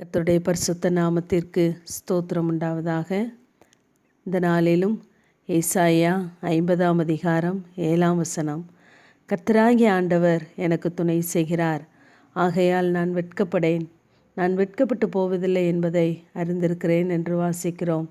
கர்த்தருடைய பரிசுத்த நாமத்திற்கு ஸ்தோத்திரம் உண்டாவதாக. இந்த நாளிலும் ஏசாயா ஐம்பதாம் அதிகாரம் ஏழாம் வசனம். கர்த்தராகிய ஆண்டவர் எனக்கு துணை செய்கிறார். ஆகையால் நான் வெட்கப்படேன். நான் வெட்கப்பட்டு போவதில்லை என்பதை அறிந்திருக்கிறேன் என்று வாசிக்கிறோம்.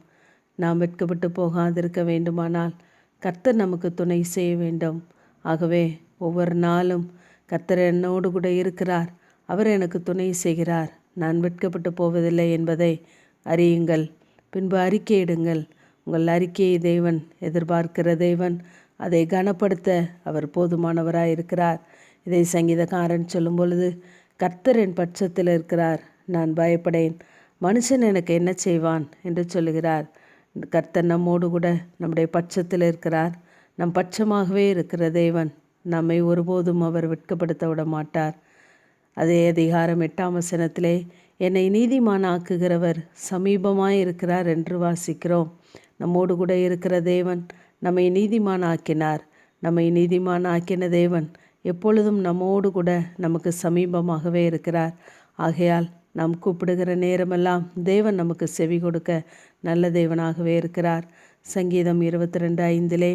நாம் வெட்கப்பட்டு போகாதிருக்க வேண்டுமானால் கர்த்தர் நமக்கு துணை செய்ய வேண்டும். ஆகவே ஒவ்வொரு நாளும் கர்த்தர் என்னோடு கூட இருக்கிறார். அவர் எனக்கு துணை செய்கிறார். நான் வெட்கப்பட்டு போவதில்லை என்பதை அறியுங்கள். பின்பு அறிக்கையிடுங்கள். உங்கள் அறிக்கையை தேவன் எதிர்பார்க்கிற தேவன் அதை கனப்படுத்த அவர் போதுமானவராக இருக்கிறார் இதை சங்கீதக்காரன் சொல்லும் பொழுது கர்த்தர் என் பட்சத்தில் இருக்கிறார். நான் பயப்படேன். மனுஷன் எனக்கு என்ன செய்வான்? என்று சொல்லுகிறார். கர்த்தர் நம்மோடு கூட நம்முடைய பட்சத்தில் இருக்கிறார். நம் பட்சமாகவே இருக்கிற தேவன் நம்மை ஒருபோதும் அவர் வெட்கப்படுத்த விட மாட்டார் அதே அதிகாரம் எட்டாம் வசனத்திலே என்னை நீதிமான் ஆக்குகிறவர் சமீபமாய் இருக்கிறார் என்று வாசிக்கிறோம். நம்மோடு கூட இருக்கிற தேவன் நம்மை நீதிமான் ஆக்கினார் நம்மை நீதிமான் ஆக்கின தேவன் எப்பொழுதும் நம்மோடு கூட நமக்கு சமீபமாகவே இருக்கிறார். ஆகையால் நாம் கூப்பிடுகிற நேரமெல்லாம் தேவன் நமக்கு செவி கொடுக்க நல்ல தேவனாகவே இருக்கிறார். சங்கீதம் இருபத்தி ரெண்டு ஐந்திலே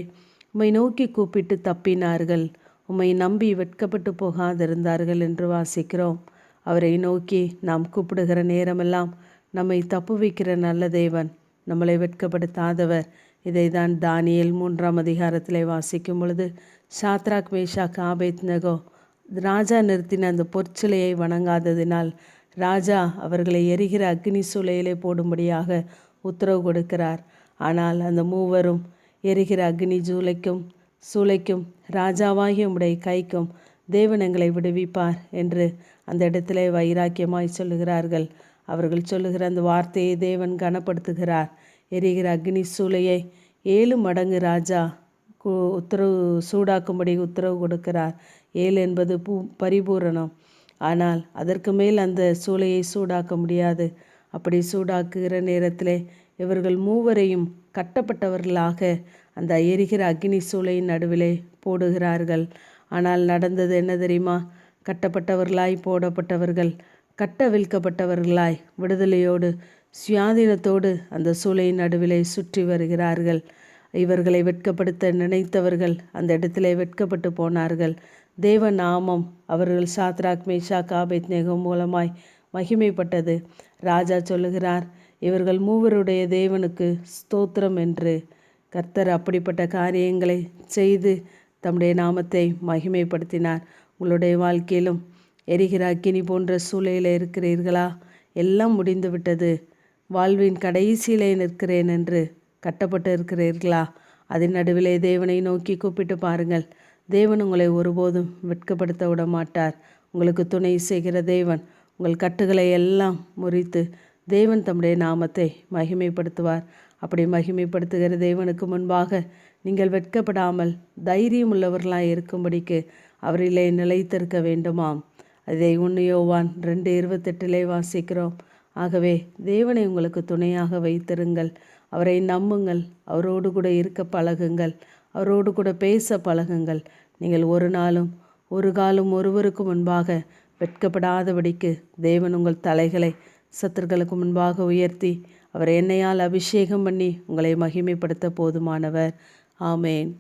உம்மை நோக்கி கூப்பிட்டு தப்பினார்கள். உம்மை நம்பி வெட்கப்பட்டு போகாதிருந்தார்கள் என்று வாசிக்கிறோம். அவரை நோக்கி நாம் கூப்பிடுகிற நேரமெல்லாம் நம்மை தப்பு வைக்கிற நல்ல தேவன் நம்மளை வெட்கப்படுத்தாதவர். இதை தான் தானியல் மூன்றாம் அதிகாரத்தில் வாசிக்கும் பொழுது சாத்ராக் மேஷா காபேத் நகோ ராஜா நிறுத்தின அந்த பொற்சிலையை வணங்காததினால் ராஜா அவர்களை எரிகிற அக்னி சூளையிலே போடும்படியாக உத்தரவு கொடுக்கிறார். ஆனால் அந்த மூவரும் எரிகிற அக்னி ஜூலைக்கும் சூளைக்கும் ராஜாவாகிய உடைய கைக்கும் தேவன் எங்களை விடுவிப்பார் என்று அந்த இடத்துல வைராக்கியமாய் சொல்லுகிறார்கள். அவர்கள் சொல்லுகிற அந்த வார்த்தையை தேவன் கனப்படுத்துகிறார். எரிகிற அக்னி சூளையை ஏழு மடங்கு ராஜா உத்தரவு சூடாக்கும்படி உத்தரவு கொடுக்கிறார். ஏழு என்பது பூ பரிபூரணம். ஆனால் அதற்கு மேல் அந்த சூளையை சூடாக்க முடியாது. அப்படி சூடாக்குகிற நேரத்திலே இவர்கள் மூவரையும் கட்டப்பட்டவர்களாக அந்த எரிகிற அக்னி சூளையின் நடுவிலே போடுகிறார்கள். ஆனால் நடந்தது என்ன தெரியுமா? கட்டப்பட்டவர்களாய் போடப்பட்டவர்கள் கட்டவிழ்க்கப்பட்டவர்களாய் விடுதலையோடு சுயாதீனத்தோடு அந்த சூளையின் நடுவிலே சுற்றி வருகிறார்கள். இவர்களை வெட்கப்படுத்த நினைத்தவர்கள் அந்த இடத்திலே வெட்கப்பட்டு போனார்கள். தேவ நாமம் அவர்கள் சாத்ராக் மேஷா காபேத் நேகம் மூலமாய் மகிமைப்பட்டது. ராஜா சொல்லுகிறார் இவர்கள் மூவருடைய தேவனுக்கு ஸ்தோத்திரம் என்று கர்த்தர் அப்படிப்பட்ட காரியங்களை செய்து தம்முடைய நாமத்தை மகிமைப்படுத்தினார். உங்களுடைய வாழ்க்கையிலும் எரிகிற அக்கினி போன்ற சூழலில் இருக்கிறீர்களா? எல்லாம் முடிந்து விட்டது வாழ்வின் கடைசியிலே நிற்கிறேன் என்று கட்டப்பட்டு இருக்கிறீர்களா? அதன் நடுவிலே தேவனை நோக்கி கூப்பிட்டு பாருங்கள். தேவன் உங்களை ஒருபோதும் வெட்கப்படுத்த விட மாட்டார் உங்களுக்கு துணை செய்கிற தேவன் உங்கள் கட்டுகளை எல்லாம் முறித்து தேவன் தம்முடைய நாமத்தை மகிமைப்படுத்துவார். அப்படி மகிமைப்படுத்துகிற தேவனுக்கு முன்பாக நீங்கள் வெட்கப்படாமல் தைரியம் உள்ளவர்களாக இருக்கும்படிக்கு அவரிலே நிலைத்திருக்க வேண்டுமாம். அதை உன்னையோவான் ரெண்டு இருபத்தெட்டிலே வாசிக்கிறோம். ஆகவே தேவனை உங்களுக்கு துணையாக வைத்திருங்கள். அவரை நம்புங்கள். அவரோடு கூட இருக்க பழகுங்கள். அவரோடு கூட பேச பழகுங்கள். நீங்கள் ஒரு நாளும் ஒரு காலம் ஒருவருக்கு முன்பாக வெட்கப்படாதபடிக்கு தேவன் உங்கள் தலைகளை சத்துருக்களுக்கு முன்பாக உயர்த்தி அவர் என்னையால் அபிஷேகம் பண்ணி உங்களை மகிமைப்படுத்த போதுமானவர். ஆமேன்.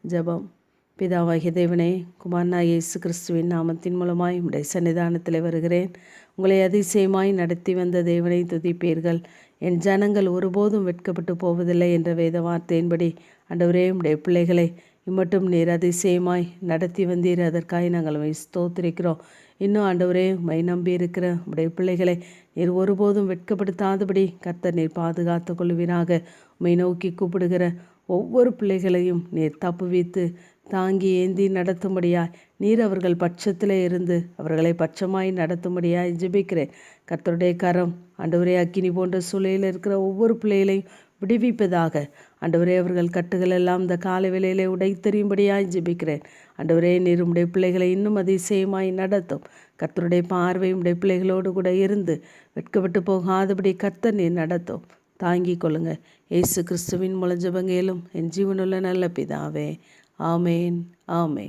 ஜபம். பிதாவாகிய தேவனே குமார்னா இயேசு கிறிஸ்துவின் நாமத்தின் மூலமாய் உடைய சன்னிதானத்தில் வருகிறேன். உங்களை அதிசயமாய் நடத்தி வந்த தேவனை துதிப்பீர்கள். என் ஜனங்கள் ஒருபோதும் வெட்கப்பட்டு போவதில்லை என்ற வேத வார்த்தையின்படி அண்டவரே உடைய பிள்ளைகளை இம்மட்டும் நீர் அதிசயமாய் நடத்தி வந்தீர். அதற்காக நாங்கள் ஸ்தோத்திரிக்கிறோம். இன்னும் ஆண்டவரே மை நம்பி இருக்கிற உடைய பிள்ளைகளை நீர் ஒருபோதும் வெட்கப்படுத்தாதபடி கர்த்தர் நீர் பாதுகாத்து கொள்வீராக உம்மை நோக்கி கூப்பிடுகிற ஒவ்வொரு பிள்ளைகளையும் நீர் தப்புவித்து தாங்கி ஏந்தி நடத்தும்படியாய் நீர் அவர்கள் பட்சத்தில் இருந்து அவர்களை பட்சமாய் நடத்தும்படியாய் ஜெபிக்கிறேன். கர்த்தருடைய கரம் ஆண்டவரே அக்கினி போன்ற சூழலில் இருக்கிற ஒவ்வொரு பிள்ளைகளையும் விடுவிப்பதாக. ஆண்டவரே அவர்கள் கட்டுகள் எல்லாம் இந்த கால வேலையிலே உடைத்தெறியும்படியாய் ஜெபிக்கிறேன். ஆண்டவரே நீர் உடைய பிள்ளைகளை இன்னும் அதிசயமாய் நடத்தும். கர்த்தருடைய பார்வை உடைய பிள்ளைகளோடு கூட இருந்து வெட்கப்பட்டு போகாதபடி கர்த்தர் நீர் நடத்தும். தாங்கிக் கொள்ளுங்க ஏசு கிறிஸ்துவின் முளஞ்சபங்கேலும் என் ஜீவனுள்ள நல்ல பிதாவே. ஆமேன். ஆமேன்.